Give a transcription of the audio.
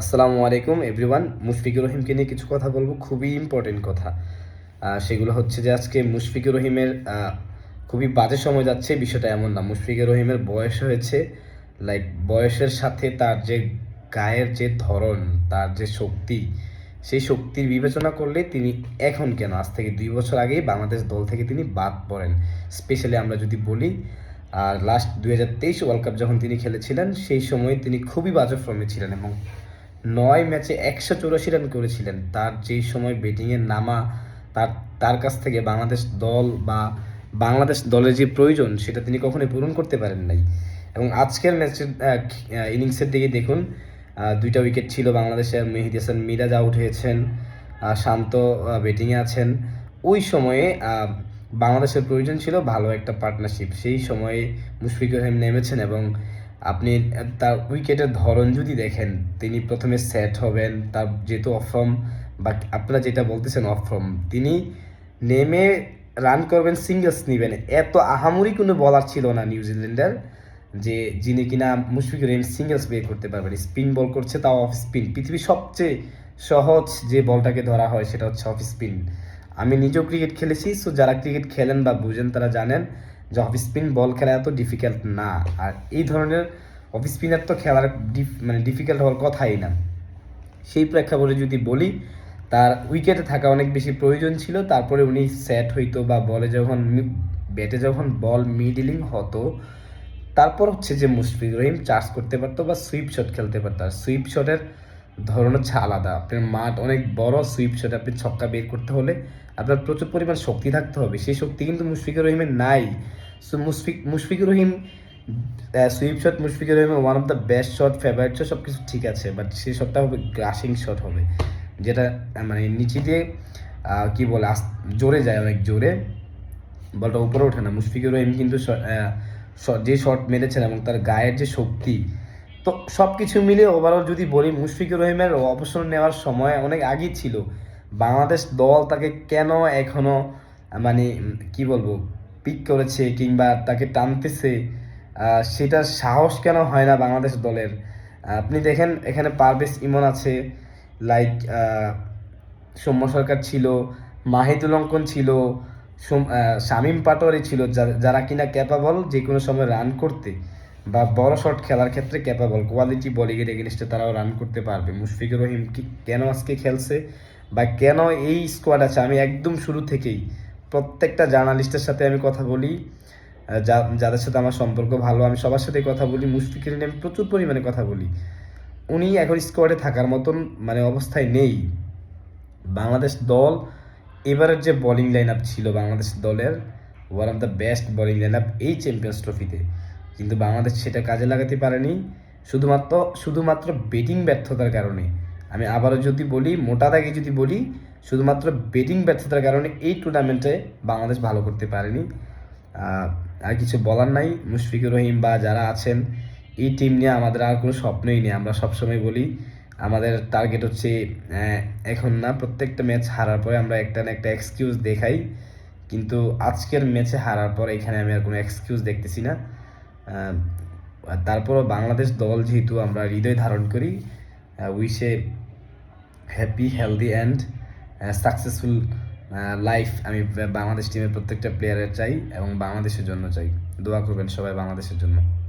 আসসালামু আলাইকুম এভরিওয়ান মুশফিকুর রহিমকে নিয়ে কিছু কথা বলব, খুবই ইম্পর্টেন্ট কথা। সেগুলো হচ্ছে যে আজকে মুশফিকুর রহিমের খুবই বাজে সময় যাচ্ছে, বিষয়টা এমন না। মুশফিকুর রহিমের বয়স হয়েছে লাইক বয়সের সাথে তার যে গায়ের যে ধরন, তার যে শক্তি, সেই শক্তির বিবেচনা করলে তিনি এখন কেন? আজ থেকে দুই বছর আগেই বাংলাদেশ দল থেকে তিনি বাদ পড়েন। স্পেশালি আমরা যদি বলি আর লাস্ট দুই হাজার তেইশ ওয়ার্ল্ড কাপ যখন তিনি খেলেছিলেন, সেই সময় তিনি খুবই বাজে ফর্মে ছিলেন এবং নয় ম্যাচে একশো চৌরাশি রান করেছিলেন। তার যেই সময় ব্যাটিংয়ের নামা, তার তার কাছ থেকে বাংলাদেশ দল বা বাংলাদেশ দলের যে প্রয়োজন, সেটা তিনি কখনোই পূরণ করতে পারেন নাই। এবং আজকের ম্যাচের ইনিংসের দিকে দেখুন দুইটা উইকেট ছিল বাংলাদেশের মেহিদি হাসান মিরাজ আউট হয়েছেন শান্ত ব্যাটিংয়ে আছেন। ওই সময়ে বাংলাদেশের প্রয়োজন ছিল ভালো একটা পার্টনারশিপ সেই সময়ে মুশফিকুর রহিম নেমেছেন এবং আপনি তার উইকেটের ধরন যদি দেখেন, তিনি প্রথমে সেট হবেন, তার যেহেতু অফ ফর্ম বা আপনারা যেটা বলতেছেন অফ ফর্ম তিনি নেমে রান করবেন সিঙ্গেলস নেবেন। এত আহামরি কোনো বলার ছিল না নিউজিল্যান্ডের যে যিনি কিনা মুশফিক রহিম সিঙ্গেলস বের করতে পারবেন। স্পিন বল করছে, তাও অফ স্পিন পৃথিবীর সবচেয়ে সহজ যে বলটাকে ধরা হয়, সেটা হচ্ছে অফ স্পিন আমি নিজেও ক্রিকেট খেলেছি সো যারা ক্রিকেট খেলেন বা বুঝেন, তারা জানেন যে অফ স্পিন বল খেলা এত ডিফিকাল্ট না। আর এই ধরনের অফ স্পিনার তো খেলার মানে ডিফিকাল্ট হওয়ার কথাই না। সেই প্রেক্ষাপটে যদি বলি, তার উইকেটে থাকা অনেক বেশি প্রয়োজন ছিল। তারপরে উনি সেট হইতো বা বলে যখন ব্যাটে যখন বল মিডিলিং হতো, তারপর হচ্ছে যে মুশফিক রহিম চার্জ করতে পারতো বা সুইপ শট খেলতে পারতো। আর সুইপ শটের ধরন হচ্ছে আলাদা। আপনার মাঠ অনেক বড় সুইপ শট আপনি ছক্কা বের করতে হলে আপনার প্রচুর পরিমাণ শক্তি থাকতে হবে। সেই শক্তি কিন্তু মুশফিকুর রহিমের নাই। So Mushfiq Mushfiqur Rahim sweep shot Mushfiqur Rahim one of the best shot favourite shot সব কিছু ঠিক আছে বাট সেই শটটা হবে গ্রাসিং শট হবে, যেটা মানে নিচে দিয়ে কি বলে আস জোরে যায় অনেক জোরে, বলটা উপরে ওঠে না। মুশফিকুর রহিম কিন্তু যে শট মেরেছেন এবং তার গায়ের যে শক্তি, তো সব কিছু মিলে ওভারঅল যদি বলি মুশফিকুর রহিমের অবসর নেওয়ার সময় অনেক আগেই ছিল। বাংলাদেশ দল তাকে কেন এখনও মানে কি বলব পিক করেছে কিংবা তাকে টানতেছে সেটার সাহস কেন হয় না বাংলাদেশ দলের? আপনি দেখেন, এখানে পারভেজ ইমন আছে লাইক সৌম্য সরকার ছিল মাহিদুল অঙ্কন ছিল শামীম পাটোয়ারি ছিল যারা কিনা ক্যাপাবল যে কোনো সময় রান করতে বা বড় শট খেলার ক্ষেত্রে ক্যাপাবল কোয়ালিটি বলিংয়ের এগেনস্টে তারাও রান করতে পারবে। মুশফিকুর রহিম কি, কেন আজকে খেলছে বা কেন এই স্কোয়াড আছে? আমি একদম শুরু থেকেই প্রত্যেকটা জার্নালিস্টের সাথে আমি কথা বলি যাদের সাথে আমার সম্পর্ক ভালো, আমি সবার সাথে কথা বলি মুশফিকের নিয়ে আমি প্রচুর পরিমাণে কথা বলি। উনি এখন স্কোয়াডে থাকার মতন মানে অবস্থায় নেই। বাংলাদেশ দল, এবারের যে বোলিং লাইন আপ ছিল বাংলাদেশ দলের one of the best bowling line up এই চ্যাম্পিয়ন্স ট্রফিতে কিন্তু বাংলাদেশ সেটা কাজে লাগাতে পারেনি, শুধুমাত্র শুধুমাত্র ব্যাটিং ব্যর্থতার কারণে। আমি আবারও যদি বলি, মোটা দাগে যদি বলি শুধুমাত্র ব্যাটিং ব্যর্থতার কারণে এই টুর্নামেন্টে বাংলাদেশ ভালো করতে পারেনি। আর কিছু বলার নাই। মুশফিকুর রহিম বা যারা আছেন, এই টিম নিয়ে আমাদের আর কোনো স্বপ্নই নেই। আমরা সবসময় বলি, আমাদের টার্গেট হচ্ছে এখন না, প্রত্যেকটা ম্যাচ হারার পরে আমরা একটা না একটা এক্সকিউজ দেখাই। কিন্তু আজকের ম্যাচে হারার পর এখানে আমি আর কোনো এক্সকিউজ দেখতেছি না। তারপরও বাংলাদেশ দল যেহেতু আমরা হৃদয় ধারণ করি উইশে happy healthy and successful life আমি বাংলাদেশ টিমের প্রত্যেকটা প্লেয়ারের চাই এবং বাংলাদেশের জন্য চাই। দোয়া করবেন সবাই বাংলাদেশের জন্য।